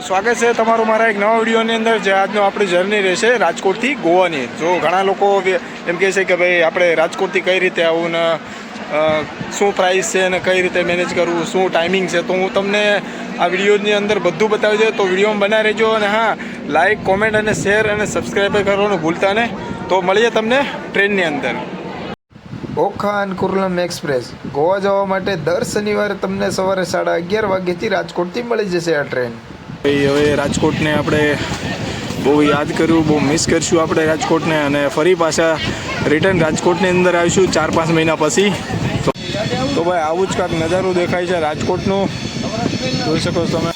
સ્વાગત છે તમારું મારા એક નવા વિડીયોની અંદર જે આજનો આપણી જર્ની રહેશે રાજકોટથી ગોવાની. જો ઘણા લોકો એમ કહે છે કે ભાઈ આપણે રાજકોટથી કઈ રીતે આવું ને શું પ્રાઇસ છે અને કઈ રીતે મેનેજ કરવું, શું ટાઈમિંગ છે, તો હું તમને આ વિડીયોની અંદર બધું બતાવી દઉં. તો વિડીયોમાં બનાવી રહેજો અને હા લાઇક કોમેન્ટ અને શેર અને સબસ્ક્રાઈબ કરવાનું ભૂલતા ને તો મળીએ તમને ટ્રેનની અંદર. ઓખા અને કુર્લમ એક્સપ્રેસ. ગોવા જવા માટે દર શનિવારે તમને સવારે સાડા અગિયાર વાગ્યાથી રાજકોટથી મળી જશે આ ટ્રેન. હવે રાજકોટને આપણે બહુ યાદ કર્યું, બહુ મિસ કરશું આપણે રાજકોટને અને ફરી પાછા રિટર્ન રાજકોટની અંદર આવીશું ચાર પાંચ મહિના પછી. તો તો ભાઈ, આવું જ કાંઈક નજારો દેખાય છે રાજકોટનું. જોઈ શકો તમે.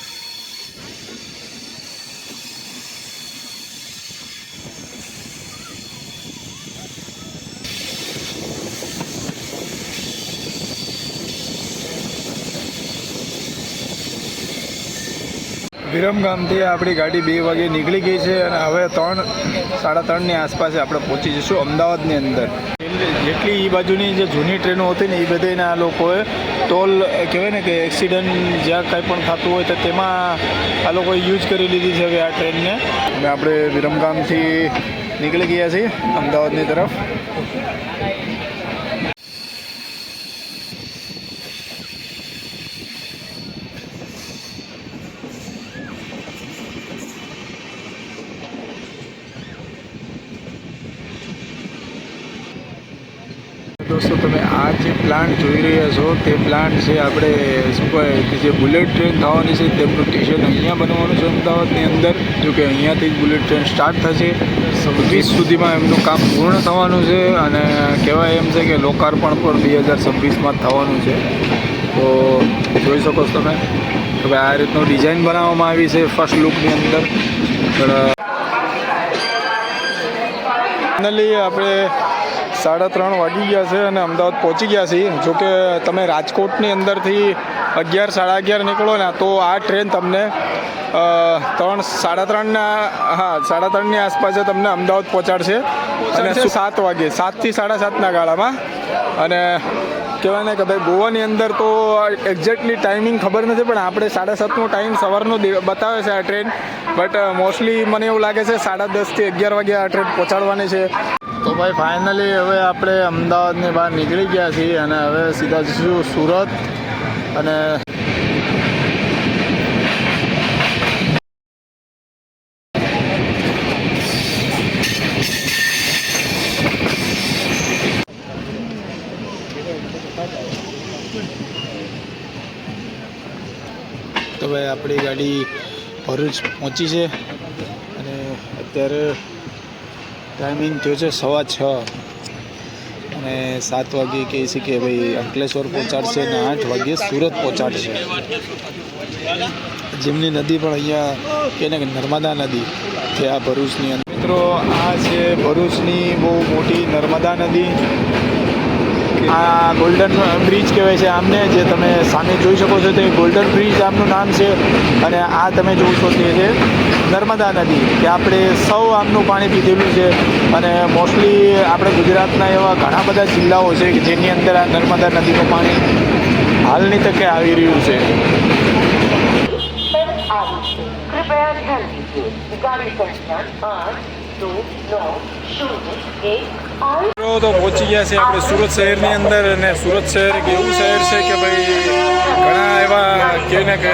વિરમગામથી આપણી ગાડી બે વાગે નીકળી ગઈ છે અને હવે ત્રણ, સાડા ત્રણની આસપાસ આપણે પહોંચી જઈશું અમદાવાદની અંદર. જેટલી એ બાજુની જે જૂની ટ્રેનો હતી ને એ બધાને આ લોકોએ ટોલ, કહેવાય ને કે એક્સિડન્ટ જ્યાં કાંઈ પણ થતું હોય તો તેમાં આ લોકોએ યુઝ કરી લીધી છે હવે આ ટ્રેનને. અને આપણે વિરમગામથી નીકળી ગયા છીએ અમદાવાદની તરફ. દોસ્તો, તમે આ જે પ્લાન્ટ જોઈ રહ્યા છો, તે પ્લાન્ટ છે આપણે શું કહેવાય કે જે બુલેટ ટ્રેન થવાની છે, તેમનું સ્ટેશન અહીંયા બનવાનું છે અમદાવાદની અંદર. જો કે અહીંયાથી જ બુલેટ ટ્રેન સ્ટાર્ટ થશે. છવ્વીસ સુધીમાં એમનું કામ પૂર્ણ થવાનું છે અને કહેવાય એમ છે કે લોકાર્પણ પણ બે હજાર છવ્વીસમાં થવાનું છે. તો જોઈ શકો છો તમે. ભાઈ આ રીતનું ડિઝાઇન બનાવવામાં આવી છે ફર્સ્ટ લુકની અંદર. ફાઇનલી આપણે સાડા ત્રણ વાગી ગયા છે અને અમદાવાદ પહોંચી ગયા છીએ. જો કે તમે રાજકોટની અંદરથી અગિયાર સાડા અગિયાર નીકળો ને તો આ ટ્રેન તમને ત્રણ સાડા ત્રણના હા સાડા ત્રણની આસપાસ તમને અમદાવાદ પહોંચાડશે. અને સાત વાગે સાતથી સાડા સાતના ગાળામાં. અને કહેવાય ને કે ભાઈ ગોવાની અંદર તો એક્ઝેક્ટલી ટાઈમિંગ ખબર નથી પણ આપણે સાડા સાતનો ટાઈમ સવારનો બતાવે છે આ ટ્રેન. બટ મોસ્ટલી મને એવું લાગે છે સાડા દસથી અગિયાર વાગે આ ટ્રેન પહોંચાડવાની છે. ભાઈ ફાઇનલી હવે આપણે અમદાવાદની બહાર નીકળી ગયા છીએ અને હવે સીધા જઈશું સુરત અને તો ભાઈ, આપણી ગાડી ભરૂચ પહોંચી છે અને અત્યારે ટાઈમિંગ થયો છે સવા છ. અને સાત વાગે કહે છે કે ભાઈ અંકલેશ્વર પહોંચાડશે અને આઠ વાગે સુરત પહોંચાડશે. જેમની નદી પણ અહીંયા કહે ને કે નર્મદા નદી છે આ ભરૂચની અંદર. મિત્રો, આ છે ભરૂચની બહુ મોટી નર્મદા નદી. આ ગોલ્ડન બ્રિજ કહેવાય છે આમને, જે તમે સામે જોઈ શકો છો તે ગોલ્ડન બ્રિજ આમનું નામ છે. અને આ તમે છો તે નર્મદા નદી, કે આપણે સૌ આમનું પાણી પીધેલું છે. અને મોસ્ટલી આપણે ગુજરાતના એવા ઘણા બધા જિલ્લાઓ છે કે જેની અંદર આ નર્મદા નદીનું પાણી હાલની તકે આવી રહ્યું છે. કૃપયા ધ્યાન દીજીએ તો પહોંચી ગયા છે આપણે સુરત શહેરની અંદર અને સુરત શહેર એક એવું શહેર છે કે ભાઈ ઘણા એવા કે ને કે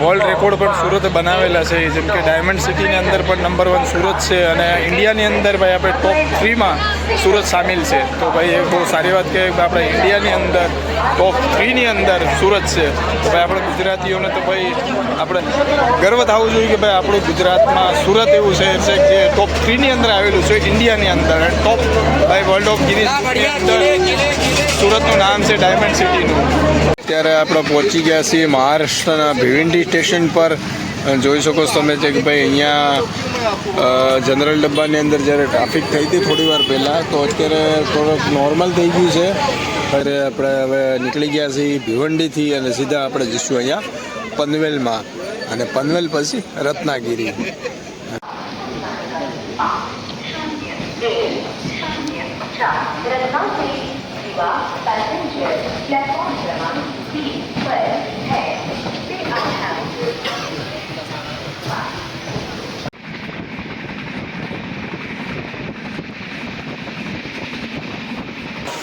વર્લ્ડ રેકોર્ડ પણ સુરત બનાવેલા છે. જેમ કે ડાયમંડ સિટીની અંદર પણ નંબર વન સુરત છે અને ઇન્ડિયાની અંદર ભાઈ આપણે ટોપ થ્રીમાં સુરત સામેલ છે. તો ભાઈ એ બહુ સારી વાત કે આપણે ઇન્ડિયાની અંદર ટોપ થ્રીની અંદર સુરત છે. તો ભાઈ આપણે ગુજરાતીઓને તો ભાઈ આપણે ગર્વ થવું જોઈએ કે ભાઈ આપણું ગુજરાતમાં સુરત એવું શહેર છે કે જે ટોપ થ્રીની અંદર આવેલું છે ઇન્ડિયાની અંદર. ટોપ ભાઈ વર્લ્ડ ઓફ ગિનિસ અંદર સુરતનું નામ છે ડાયમંડ સિટીનું અત્યારે આપણે પહોંચી ગયા છીએ મહારાષ્ટ્રના ભિવિંડી સ્ટેશન પર. જોઈ શકો છો તમે છે કે ભાઈ અહીંયા જનરલ ડબ્બાની અંદર જ્યારે ટ્રાફિક થઈ હતી થોડી વાર પહેલાં, તો અત્યારે થોડોક નોર્મલ થઈ ગયું છે. અત્યારે આપણે હવે નીકળી ગયા છીએ ભિવંડીથી અને સીધા આપણે જઈશું અહીંયા પનવેલમાં. અને પનવેલ પછી રત્નાગીરી. રત્નાગીરી પેસેન્જર પ્લેટફોર્મ ક્રમાંક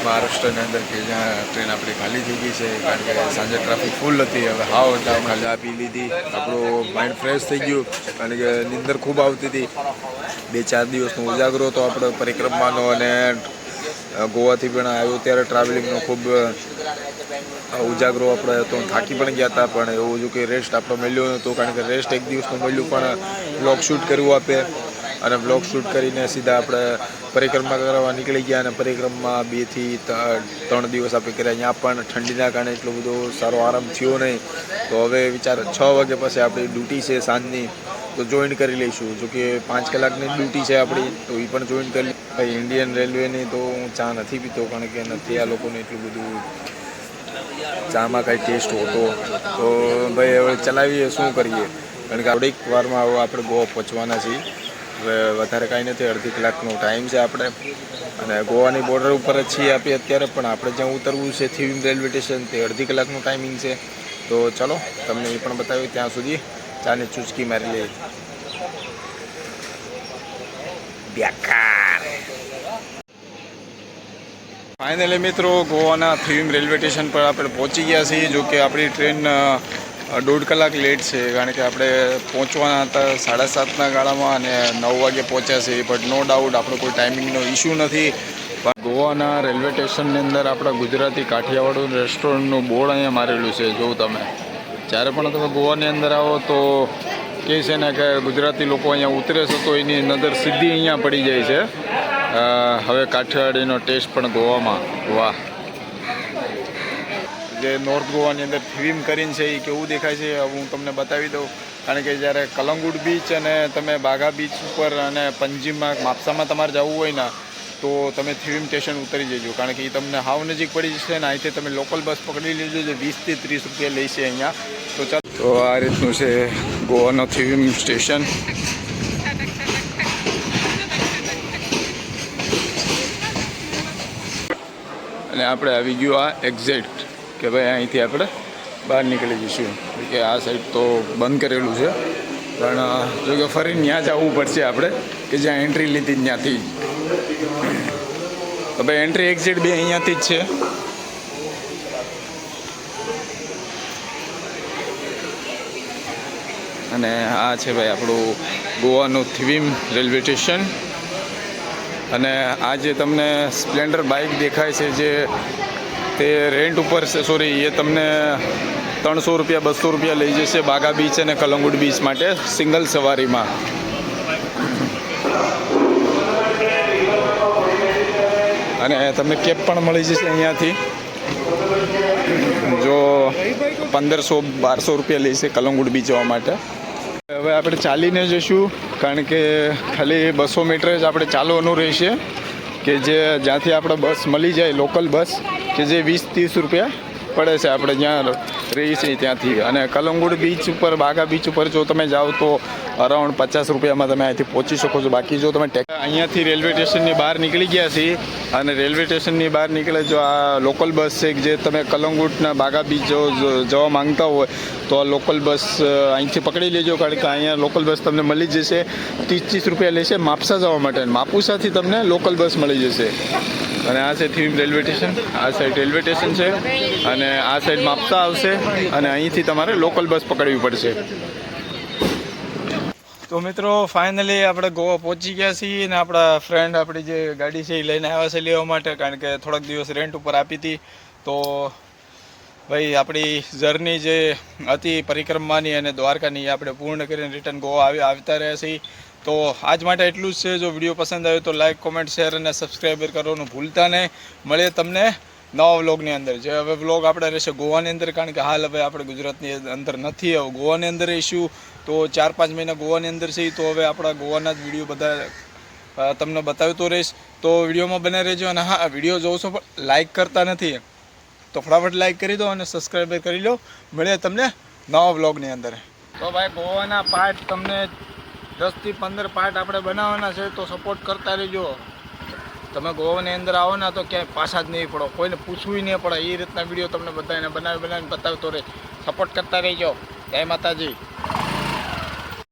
મહારાષ્ટ્રની અંદર કે જ્યાં ટ્રેન આપણી ખાલી થઈ ગઈ છે, કારણ કે સાંજે ટ્રાફિક ફૂલ હતી, હવે હાવ આપણે ચા પી લીધી, આપણું માઇન્ડ ફ્રેશ થઈ ગયું, કારણ કે નિંદર ખૂબ આવતી હતી. બે ચાર દિવસનો ઉજાગરો હતો આપણે પરિક્રમાનો અને ગોવાથી પણ આવ્યો ત્યારે ટ્રાવેલિંગનો ખૂબ ઉજાગરો આપણે હતો થાકી પણ ગયા હતા, પણ એવું હતું કે રેસ્ટ આપણો મળ્યો નહોતો, કારણ કે રેસ્ટ એક દિવસનું મળ્યું પણ બ્લોગ શૂટ કરવું આપે. અને બ્લોગ શૂટ કરીને સીધા આપણે પરિક્રમા કરવા નીકળી ગયા અને પરિક્રમા બેથી ત્રણ દિવસ આપણે કર્યા. અહીંયા પણ ઠંડીના કારણે એટલો બધો સારો આરામ થયો નહીં. તો હવે વિચાર છ વાગે પછી આપણી ડ્યુટી છે સાંજની. તો જોઈન કરી લઈશું. જો કે પાંચ કલાકની ડ્યુટી છે આપણી, તો એ પણ જોઈન કરી ભાઈ ઇન્ડિયન રેલવેની તો હું ચા નથી પીતો, કારણ કે નથી આ લોકોને એટલું બધું ચામાં કાંઈ ટેસ્ટ હોતો. તો ભાઈ, હવે ચલાવીએ, શું કરીએ? કારણ કે થોડીક વારમાં હવે આપણે ગોવા પહોંચવાના છીએ. વધારે કાંઈ નથી, અડધી કલાકનો ટાઈમ છે આપણે. અને ગોવાની બોર્ડર ઉપર જ છીએ આપીએ અત્યારે, પણ આપણે જ્યાં ઉતરવું છે થીમ રેલવે સ્ટેશન તે અડધી કલાકનું ટાઈમિંગ છે. તો ચલો, તમને એ પણ બતાવ્યું ત્યાં સુધી. ચાની ચૂચકી મારી લઈએ. બેકાર. ફાઇનલી મિત્રો, ગોવાના થીમ રેલવે સ્ટેશન પર આપણે પહોંચી ગયા છીએ જો કે આપણી ટ્રેન દોઢ કલાક લેટ છે, કારણ કે આપણે પહોંચવાના હતા સાડા સાતના ગાળામાં અને નવ વાગે પહોંચ્યા છે બટ નો ડાઉટ આપણો કોઈ ટાઈમિંગનો ઇશ્યુ નથી. ગોવાના રેલવે સ્ટેશનની અંદર આપણા ગુજરાતી કાઠિયાવાડું રેસ્ટોરન્ટનું બોર્ડ અહીંયા મારેલું છે જો તમે. જ્યારે પણ તમે ગોવાની અંદર આવો તો કહે છે ને કે ગુજરાતી લોકો અહીંયા ઉતરે છે, તો એની નજર સીધી અહીંયા પડી જાય છે. હવે કાઠિયાવાડીનો ટેસ્ટ પણ ગોવામાં. વાહ. જે નોર્થ ગોવાની અંદર થીમ કરીને છે, એ કેવું દેખાય છે હું તમને બતાવી દઉં. કારણ કે જ્યારે કલંગુડ બીચ અને તમે બાઘા બીચ ઉપર અને પંજીમમાં માપસામાં તમારે જવું હોય ને, તો તમે થીમ સ્ટેશન ઉતરી જજો. કારણ કે એ તમને હાવ નજીક પડી જશે ને અહીંથી તમે લોકલ બસ પકડી લેજો જે વીસથી ત્રીસ રૂપિયા લે છે અહીંયા. તો ચાલ. તો આ રીતનું છે ગોવાનો થીમ સ્ટેશન અને આપણે આવી ગયું આ એક્ઝેક્ટ કે ભાઈ અહીંથી આપણે બહાર નીકળી જઈશું. કે આ સાઈડ તો બંધ કરેલું છે. પણ જો કે ફરી ત્યાં જ આવવું પડશે આપણે, કે જ્યાં એન્ટ્રી લીધી ત્યાંથી તો ભાઈ એન્ટ્રી એક્ઝિટ બે અહીંયાથી જ છે. અને આ છે ભાઈ આપણું ગોવાનું થીવીમ રેલવે સ્ટેશન. અને આ જે તમને સ્પ્લેન્ડર બાઇક દેખાય છે જે તે રેન્ટ ઉપર છે સોરી એ તમને ત્રણસો રૂપિયા, બસો રૂપિયા લઈ જશે બાગા બીચ અને કલંગુડ બીચ માટે સિંગલ સવારીમાં. અને તમને કેબ પણ મળી જશે અહીંયાથી. જો પંદરસો, બારસો રૂપિયા લેશે કલંગુડ બીચ જવા માટે. હવે આપણે ચાલીને જઈશું, કારણ કે ખાલી બસો મીટર જ આપણે ચાલવાનું રહેશે, કે જે જ્યાંથી આપણે બસ મળી જાય લોકલ બસ કે જે વીસ ત્રીસ રૂપિયા પડે છે આપણે જ્યાં રહીએ છીએ ત્યાંથી. અને કલંગુડ બીચ ઉપર, બાગા બીચ ઉપર જો તમે જાઓ તો અરાઉન્ડ પચાસ રૂપિયામાં તમે અહીંથી પહોંચી શકો છો. બાકી જો તમે અહીંયાથી રેલવે સ્ટેશનની બહાર નીકળી ગયા છીએ અને રેલવે સ્ટેશનની બહાર નીકળે જો આ લોકલ બસ છે જે તમે કલંગુટના બાગા બીચ જો જવા માંગતા હોય તો આ લોકલ બસ અહીંથી પકડી લેજો. કારણ કે અહીંયા લોકલ બસ તમને મળી જશે. ત્રીસ ત્રીસ રૂપિયા લેશે માપસા જવા માટે. માપુસાથી તમને લોકલ બસ મળી જશે. અને આ છે થીમ રેલવે સ્ટેશન. આ સાઈડ રેલવે સ્ટેશન છે અને આ સાઈડ માપસા આવશે અને અહીંથી તમારે લોકલ બસ પકડવી પડશે. તો મિત્રો ફાઇનલી આપણે ગોવા પહોંચી ગયા છીએ અને આપણા ફ્રેન્ડ આપણી જે ગાડી છે એ લઈને આવ્યા છે લેવા માટે, કારણ કે થોડાક દિવસ રેન્ટ ઉપર આપી હતી. તો ભાઈ, આપણી જર્ની જે હતી પરિક્રમાની અને દ્વારકાની આપણે પૂર્ણ કરીને રિટર્ન ગોવા આવી આવતા રહ્યા છીએ. તો આજ માટે એટલું જ છે. જો વીડિયો પસંદ આવ્યો તો લાઈક કોમેન્ટ શેર અને સબસ્ક્રાઈબર કરવાનું ભૂલતા નહીં. મળીએ તમને નવા વ્લોગની અંદર. જે હવે વ્લોગ આપણે રહેશે ગોવાની અંદર, કારણ કે હાલ હવે આપણે ગુજરાતની અંદર નથી. હવે ગોવાની અંદર રહીશું. તો ચાર પાંચ મહિના ગોવાની અંદર છે તો હવે આપણા ગોવાના જ વીડિયો બધા તમને બતાવતો રહીશ. તો વિડીયોમાં બને રહેજો. અને હા વીડિયો જોઉં છો પણ લાઈક કરતા નથી. તો ફટાફટ લાઈક કરી દો અને સબસ્ક્રાઈબ કરી લો. મળીએ તમને નવા વ્લોગની અંદર. તો ભાઈ, ગોવાના પાર્ટ તમને દસથી પંદર પાર્ટ આપણે બનાવવાના છે તો સપોર્ટ કરતા રહેજો. તમે ગોવાની અંદર આવો ને તો ક્યાંય પાછા જ નહીં પડો. કોઈને પૂછવું નહીં પડે. એ રીતના વીડિયો તમને બધાને બનાવી બનાવીને બતાવતો રહે. સપોર્ટ કરતા રહેજો. જય માતાજી.